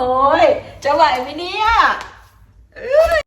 โอ้ยจะไหวไหมเนี่ยเอ้ย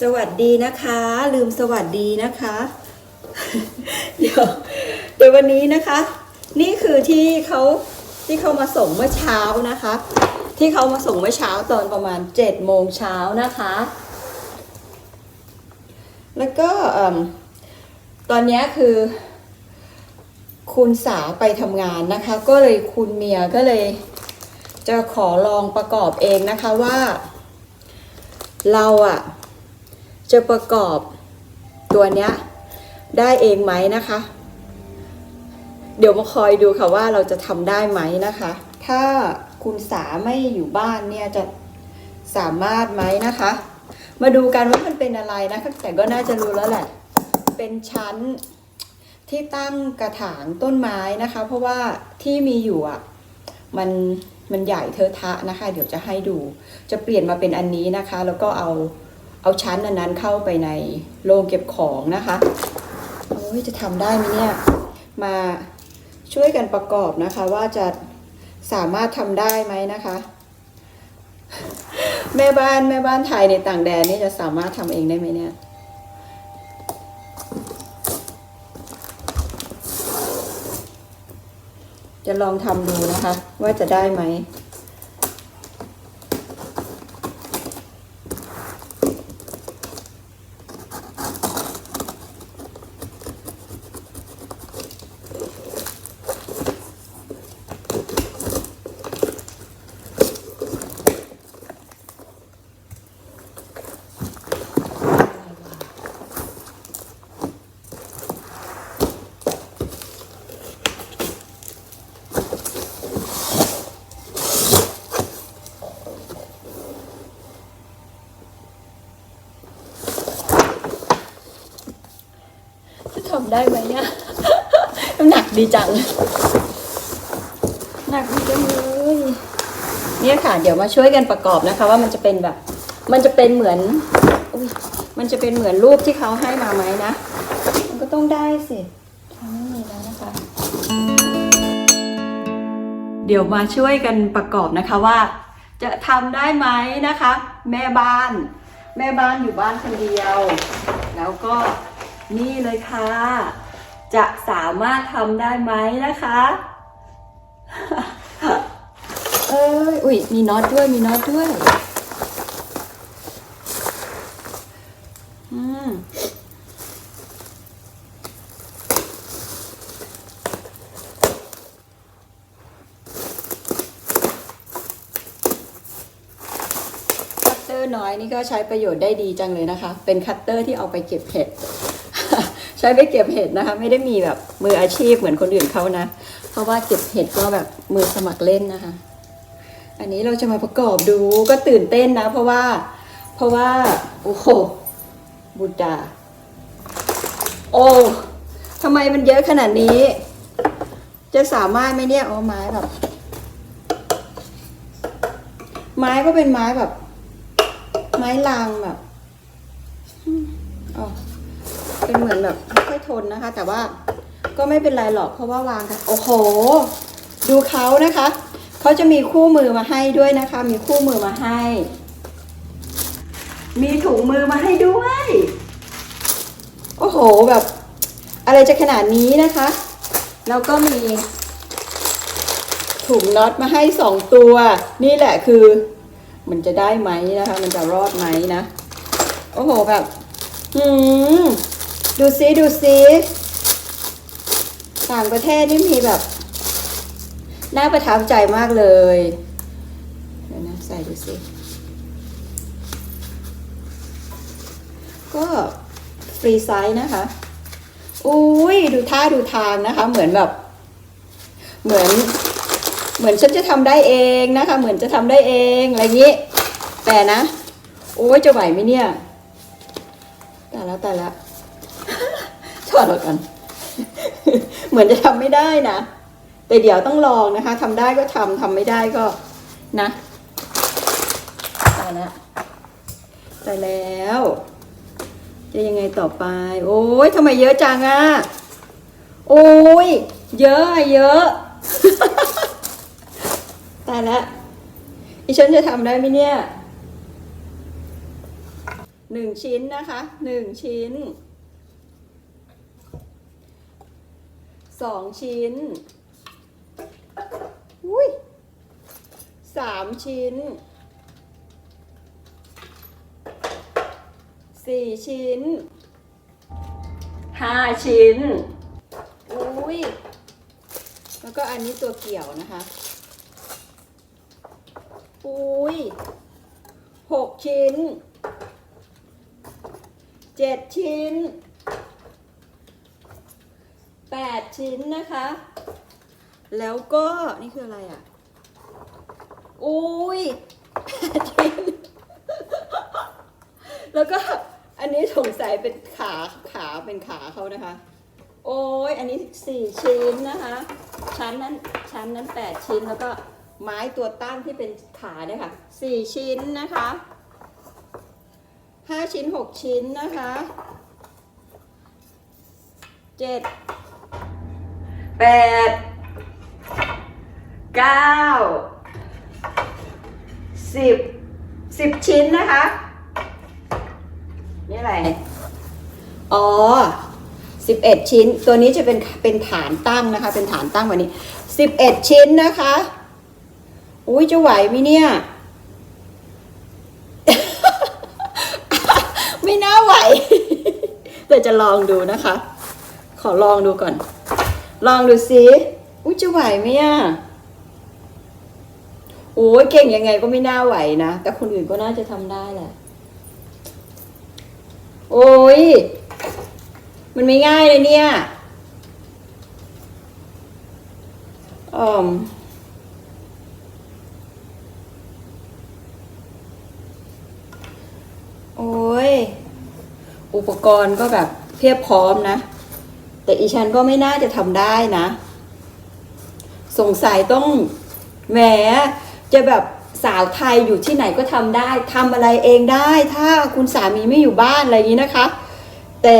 สวัสดีนะคะ ลืมสวัสดีนะคะ เดี๋ยวเดี๋ยววันนี้นะคะ นี่คือที่เขาที่เขามาส่งเมื่อเช้านะคะ ที่เขามาส่งเมื่อเช้าตอนประมาณ7จ็ดโมงเช้านะคะ แล้วก็ตอนนี้คือ คุณสาไปทำงานนะคะ ก็เลยคุณเมียก็เลย จะขอลองประกอบเองนะคะว่า เราอะ จะประกอบตัวเนี้ยได้เองไหมนะคะ เดี๋ยวมาคอยดูค่ะว่าเราจะทำได้ไหมนะคะ ถ้าคุณสาไม่อยู่บ้านเนี่ยจะสามารถไหมนะคะ มาดูกันว่ามันเป็นอะไรนะคะแต่ก็น่าจะรู้แล้วแหละ เป็นชั้นที่ตั้งกระถางต้นไม้นะคะ เพราะว่าที่มีอยู่อะมันมันใหญ่เทอะทะนะคะ เดี๋ยวจะให้ดู จะเปลี่ยนมาเป็นอันนี้นะคะ แล้วก็เอา เอาชั้นนนั้นเข้าไปในโรงเก็บของนะคะโอ้ยจะทำได้ไหมเนี่ย มาช่วยกันประกอบนะคะ ว่าจะสามารถทำได้ไหมนะคะ แม่บ้านแม่บ้านไทยในต่างแดนนี่จะสามารถทำเองได้ไหมเนี่ยจะลองทำดูนะคะ ว่าจะได้ไหมำได้ไหมเนี่ยน้ำหนักดีจังหนักดีจังเลยเนี่ยค่ะ เดี๋ยวมาช่วยกันประกอบนะคะ ว่ามันจะเป็นแบบ มันจะเป็นเหมือนอุ๊ยมันจะเป็นเหมือนรูปที่เขาให้มาไหมนะ มันก็ต้องได้สิทำไม่มีแล้วนะคะเดี๋ยวมาช่วยกันประกอบนะคะว่า จะทำได้ไหมนะคะ แม่บ้าน แม่บ้านอยู่บ้านคนเดียว แล้วก็ นี่เลยค่ะ จะสามารถทำได้ไหมนะคะ เอ้ยอุ้ยมีน็อตด้วยมีน็อตด้วย อืมคัตเตอร์น้อยนี่ก็ใช้ประโยชน์ได้ดีจังเลยนะคะ เป็นคัตเตอร์ที่เอาไปเก็บเห็ด ช้ไปเก็บเห็ดนะคะ ไม่ได้มีแบบมืออาชีพเหมือนคนอื่นเขานะ เพราะว่าเก็บเห็ดก็แบบมือสมัครเล่นนะคะ อันนี้เราจะมาประกอบดูก็ตื่นเต้นนะ เพราะว่า เพราะว่าโอ้โหบุตดาโอ้ทำไมมันเยอะขนาดนี้ จะสามารถไหมเนี่ยเอาไม้แบบ ไม้ก็เป็นไม้แบบ ไม้ลางแบบอ๋อ เป็นเหมือนแบบไม่ค่อยทนนะคะ แต่ว่าก็ไม่เป็นไรหรอกเพราะว่าวางกันโอ้โห ดูเขานะคะเขาจะมีคู่มือมาให้ด้วยนะคะ มีคู่มือมาให้ มีถุงมือมาให้ด้วย โอ้โหแบบ อะไรจะขนาดนี้นะคะ แล้วก็มีถุงน็อตมาให้สองตัว นี่แหละคือ มันจะได้ไหมนะคะ มันจะรอดไหมนะ โอ้โหแบบหืม ดูซิดูซิต่างประเทศนี่มีแบบ น่าประทับใจมากเลยเดี๋ยวนะใส่ดูซิก็ฟรีไซส์นะคะ อุ้ยดูท่าดูทางนะคะ เหมือนแบบ เหมือน เหมือนฉันจะทำได้เองนะคะ เหมือนจะทำได้เองอะไรอย่างนี้ แต่นะ โอ้ยจะไหวไหมเนี่ย แตายแล้วตาย แล้วกก่อนเหมือนจะทำไม่ได้นะ แต่เดี๋ยวต้องลองนะคะทำได้ก็ทำทำไม่ได้ก็นะตายแล้วตายแล้ว จะยังไงต่อไป โอ้ยทำไมเยอะจังอะโอ้ยเยอะเยอะตายแล้วอีฉันจะทำได้ไหมเนี่ยหนึ่งชิ้นนะคะหนึ่งชิ้น สองชิ้นอุ้ยสามชิ้นสี่ชิ้นห้าชิ้นอุ้ยแล้วก็อันนี้ตัวเกี่ยวนะคะอุ้ยหกชิ้นเจ็ดชิ้น แปด ชิ้นนะคะ แล้วก็นี่คืออะไรอะอุ้ยแปดชิ้น แล้วก็อันนี้สงสัยเป็นขาขาเป็นขาเขานะคะ โอ้ยอันนี้สี่ชิ้นนะคะ ชั้นนั้นชั้นนั้นแปดชิ้นแล้วก็ไม้ตัวตั้งที่เป็นขาเนี่ยค่ะสี่ชิ้นนะคะห้าชิ้นหกชิ้นนะคะเจ็ด แปดเก้าสิบสิบชิ้นนะคะ นี่อะไร อ๋อสิบเอ็ดชิ้น ตัวนี้จะเป็นเป็นฐานตั้งนะคะ เป็นฐานตั้งแบบนี้สิบเอ็ดชิ้นนะคะ อุ้ยจะไหวไหมเนี่ย ไม่น่าไหว แต่จะลองดูนะคะ ขอลองดูก่อน ลองดูสิอุ้ยจะไหวไหมอะโอ้ยเก่งยังไงก็ไม่น่าไหวนะ แต่คนอื่นก็น่าจะทำได้แหละ โอ้ย มันไม่ง่ายเลยเนี่ยอืมโอ้ย อุปกรณ์ก็แบบเพียบพร้อมนะ แต่อีฉันก็ไม่น่าจะทำได้นะ สงสัยต้องแหมจะแบบสาวไทยอยู่ที่ไหนก็ทำได้ทำอะไรเองได้ ถ้าคุณสามีไม่อยู่บ้านอะไรอย่างนี้นะคะ แต่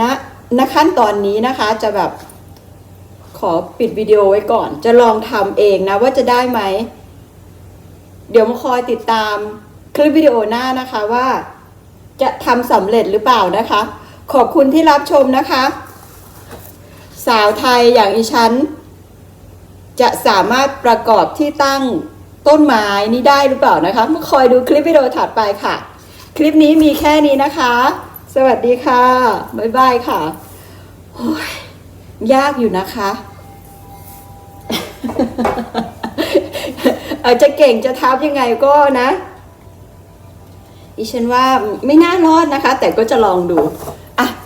ณณขั้นตอนนี้นะคะจะแบบขอปิดวิดีโอไว้ก่อน จะลองทำเองนะว่าจะได้ไหม เดี๋ยวมาคอยติดตามคลิปวิดีโอหน้านะคะว่าจะทำสำเร็จหรือเปล่านะคะ ขอบคุณที่รับชมนะคะ สาวไทยอย่างอีฉัน จะสามารถประกอบที่ตั้งต้นไม้นี้ได้หรือเปล่านะคะมาคอยดูคลิปวิดีโอถัดไปค่ะ คลิปนี้มีแค่นี้นะคะ สวัสดีค่ะ บ๊ายบายค่ะโอ้ยยากอยู่นะคะอาจจะเก่งจะทับยังไงก็นะอีฉันว่าไม่น่ารอดนะคะ แต่ก็จะลองดู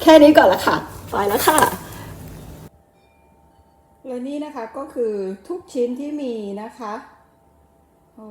ค่นี้ก่อนละค่ะไปแล้วค่ะแล้วนี่นะคะก็คือทุกชิ้นที่มีนะคะโอ้